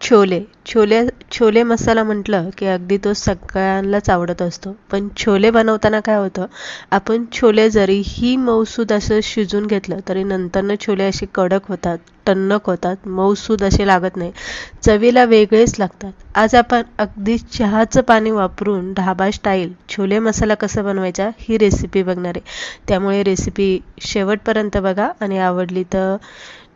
छोले. छोले छोले मसाला म्हटलं की अगदी तो सगळ्यांनाच आवडत असतो. पण छोले बनवताना काय होतं? आपण छोले जरीही मऊसूद असं शिजून घेतलं तरी नंतरनं छोले असे कडक होतात टणक होतात मऊसूद असे लागत नाही. चवीला वेगळेच लागतात. आज आपण अगदी चहाचं पाणी वापरून ढाबा स्टाईल छोले मसाला कसा बनवायचा ही रेसिपी बघणार आहे. त्यामुळे रेसिपी शेवटपर्यंत बघा आणि आवडली तर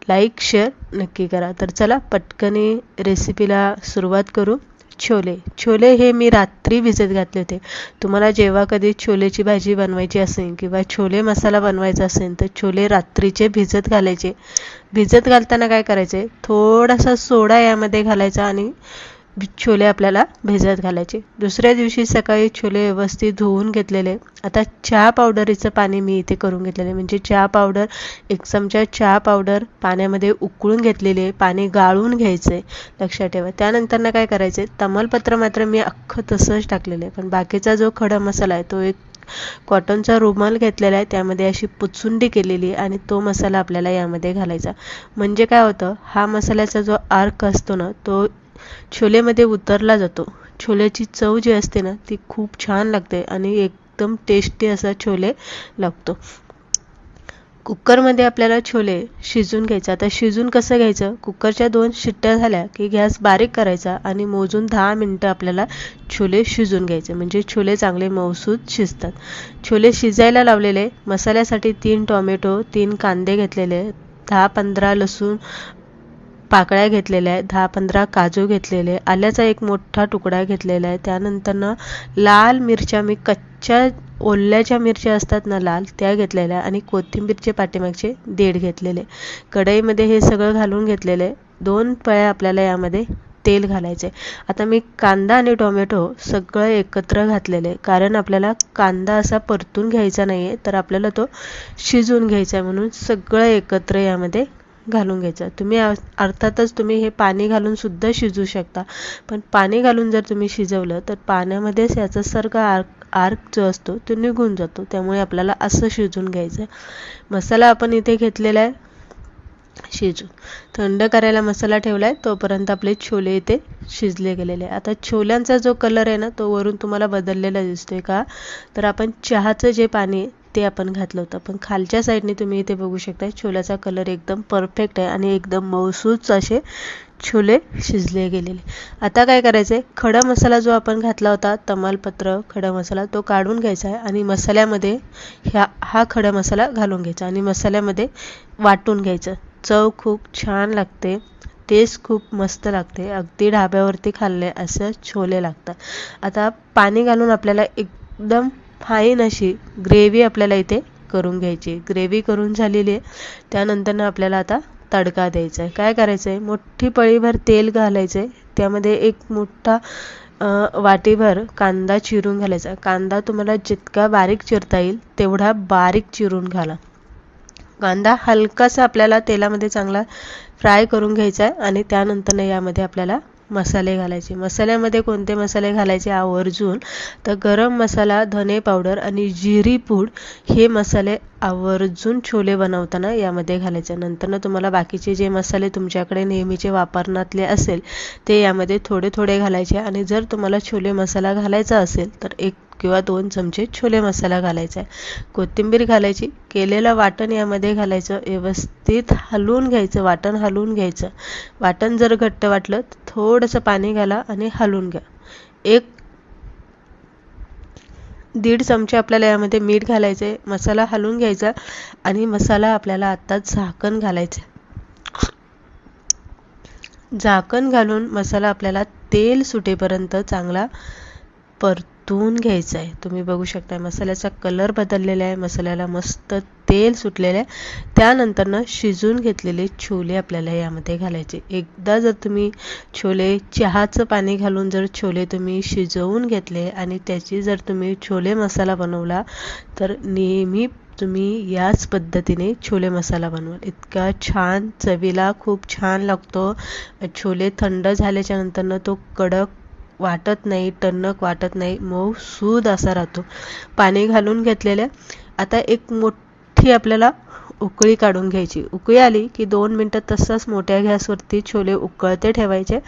लाईक शेअर नक्की करा. तर चला पटकने रेसिपीला सुरुवात करू. छोले. छोले हे मी रात्री भिजत घातले होते. तुम्हाला जेव्हा कधी छोलेची भाजी बनवायची असेल किंवा छोले मसाला बनवायचा असेल तर छोले रात्रीचे भिजत घालायचे. भिजत घालताना काय करायचे? थोडासा सोडा यामध्ये घालायचा आणि छोले आपल्याला भिजत घालायचे. दुसऱ्या दिवशी सकाळी छोले व्यवस्थित धुवून घेतलेले. आता चहा पावडरीचं पाणी मी इथे करून घेतलेले. म्हणजे चहा पावडर एक चमचा चहा पावडर पाण्यामध्ये उकळून घेतलेले पाणी गाळून घ्यायचे लक्षात ठेवा. त्यानंतर ना काय करायचे? तमालपत्र मात्र मी अख्खं तसंच टाकलेलं आहे. पण बाकीचा जो खडा मसाला आहे तो एक कॉटनचा रुमाल घेतलेला आहे. त्यामध्ये अशी पुचुंडी केलेली आणि तो मसाला आपल्याला यामध्ये घालायचा. म्हणजे काय होतं? हा मसाल्याचा जो आर्क असतो ना तो छोलेमध्ये उतरला जातो. छोल्याची चव जी असते ना ती खूप छान लागते आणि एकदम टेस्टी असा छोले लागतो. कुकरमध्ये आपल्याला छोले शिजून घ्यायचं. आता शिजून कसं घ्यायचं? कुकरच्या दोन शिट्ट्या झाल्या की गॅस बारीक करायचा आणि मोजून दहा मिनटं आपल्याला छोले शिजून घ्यायचे. म्हणजे छोले चांगले मऊसूद शिजतात. छोले शिजायला लावलेले मसाल्यासाठी तीन टोमॅटो तीन कांदे घेतलेले दहा पंधरा लसूण पाकळ्या घेतलेल्या आहेत दहा पंधरा काजू घेतलेले आल्याचा एक मोठा तुकडा घेतलेला आहे. त्यानंतरनं लाल मिरच्या मी कच्च्या ओल्याच्या मिरच्या असतात ना लाल त्या घेतलेल्या आणि कोथिंबीरचे पाठीमागचे देड घेतलेले. कढईमध्ये हे सगळं घालून घेतलेले दोन पळ्या आपल्याला यामध्ये तेल घालायचे आता मी कांदा आणि टोमॅटो सगळं एकत्र घातलेले कारण आपल्याला कांदा असा परतून घ्यायचा नाही आहे तर आपल्याला तो शिजून घ्यायचा आहे म्हणून सगळं एकत्र यामध्ये घालून घ्यायचं. तुम्ही अर्थातच तुम्ही हे पाणी घालून सुद्धा शिजू शकता. पण पाणी घालून जर तुम्ही शिजवलं तर पाण्यामध्येच याचा सर्ग आर्क आर्क जो असतो तो निघून जातो. त्यामुळे आपल्याला असं शिजून घ्यायचं मसाला आपण इथे घेतलेला आहे. शिजून थंड करायला मसाला ठेवला आहे तोपर्यंत आपले छोले इथे शिजले गेलेले आता छोल्यांचा जो कलर आहे ना तो वरून तुम्हाला बदललेला दिसतोय का? तर आपण चहाचं जे पाणी ते आपण घातलं होतं. पण खालच्या साईडने तुम्ही इथे बघू शकता छोल्याचा कलर एकदम परफेक्ट आहे आणि एकदम मौसूच असे छोले शिजले गेलेले. आता काय करायचं आहे खडा मसाला जो आपण घातला होता तमालपत्र खडा मसाला तो काढून घ्यायचा आहे आणि मसाल्यामध्ये ह्या हा खडा मसाला घालून घ्यायचा आणि मसाल्यामध्ये वाटून घ्यायचं. चव खूप छान लागते टेस्ट खूप मस्त लागते अगदी ढाब्यावरती खाल्ले असं छोले लागतात. आता पाणी घालून आपल्याला एकदम फाईन अशी ग्रेव्ही आपल्याला इथे करून घ्यायची. ग्रेव्ही करून झालेली आहे. त्यानंतर आपल्याला आता तडका द्यायचा आहे. काय करायचं आहे मोठी पळीभर तेल घालायचं आहे त्यामध्ये एक मोठा वाटीभर कांदा चिरून घालायचा कांदा तुम्हाला जितका बारीक चिरता येईल तेवढा बारीक चिरून घाला. कांदा हलकासा आपल्याला तेलामध्ये चांगला फ्राय करून घ्यायचा आहे आणि त्यानंतर यामध्ये आपल्याला मसाले घालायचे. मसाल्यामध्ये कोणते मसाले घालायचे आवर्जून? तर गरम मसाला धने पावडर आणि जिरी पूड हे मसाले आवर्जून छोले बनवताना यामध्ये घालायचे. नंतर तुम्हाला बाकीचे जे मसाले तुमच्याकडे नेहमीचे वापरण्यातले असेल ते यामध्ये थोडे थोडे घालायचे. आणि जर तुम्हाला छोले मसाला घालायचा असेल तर एक किंवा दोन चमचे छोले मसाला घालायचा आहे. कोथिंबीर घालायची केलेलं वाटण यामध्ये घालायचं व्यवस्थित हलवून घ्यायचं वाटण हलवून घ्यायचं. वाटण जर घट्ट वाटलं तर थोडंसं पाणी घाला आणि हलवून घ्या. एक दीड चमचे आपल्याला यामध्ये मीठ घालायचे मसाला हलवून घ्यायचा आणि मसाला आपल्याला आत्ताच झाकण घालायचं झाकण घालून मसाला आपल्याला तेल सुटेपर्यंत चांगला परत धुवून घ्यायचं आहे तुम्ही बघू शकता मसाल्याचा कलर बदललेला आहे मसाल्याला मस्त तेल सुटलेलं आहे. त्यानंतरनं शिजून घेतलेले छोले आपल्याला यामध्ये घालायचे. एकदा जर तुम्ही छोले चहाचं पाणी घालून जर छोले तुम्ही शिजवून घेतले आणि त्याची जर तुम्ही छोले मसाला बनवला तर नेहमी तुम्ही याच पद्धतीने छोले मसाला बनवाल. इतका छान चवीला खूप छान लागतो. छोले थंड झाल्याच्या नंतरनं तो कडक वाटत नाही टणक वाटत नाही मऊ सूद असा राहतो. पाणी घालून घेतलेल्या आता एक मोठी आपल्याला उकळी काढून घ्यायची. उकळी आली की दोन मिनटं तसंच मोठ्या गॅसवरती छोले उकळते ठेवायचे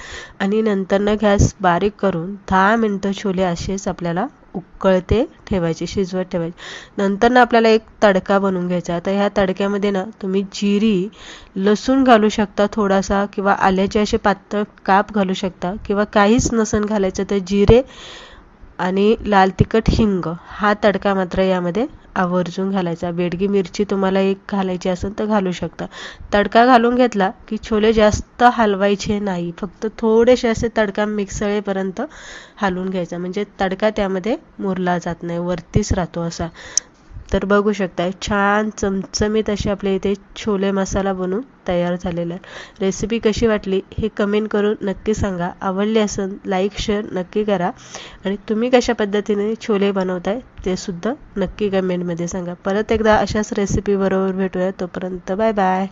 आणि नंतरनं गॅस बारीक करून दहा मिनटं छोले असेच आपल्याला उकळते ठेवायचे शिजवत ठेवायची. नंतर ना आपल्याला एक तडका बनवून घ्यायचा. तर ह्या तडक्यामध्ये ना तुम्ही जिरी लसूण घालू शकता थोडासा किंवा आल्याचे असे पातळ काप घालू शकता किंवा काहीच नसन घालायचं तर जिरे आणि लाल तिखट हिंग. हा तडका मात्र यामध्ये आवर्जून घालायचा. बेडगी मिरची तुम्हाला एक घालायची असेल तर घालू शकता. तडका घालून घेतला की छोले जास्त हलवायचे नाही. फक्त थोडेसे असे तडका मिक्सळेपर्यंत हलवून घ्यायचा. म्हणजे तडका त्यामध्ये मुरला जात नाही. वरतीच राहतो असा. तर बघू शकता छान चमचमीत असे आपल्या इथे छोले मसाला बनवून तयार झालेला आहे. रेसिपी कशी वाटली हे कमेंट करून नक्की सांगा. आवडली असेल लाईक शेअर नक्की करा. आणि तुम्ही कशा पद्धतीने छोले बनवताय ते सुद्धा नक्की कमेंटमध्ये सांगा. परत एकदा अशाच रेसिपी बरोबर भेटूया. तोपर्यंत बाय बाय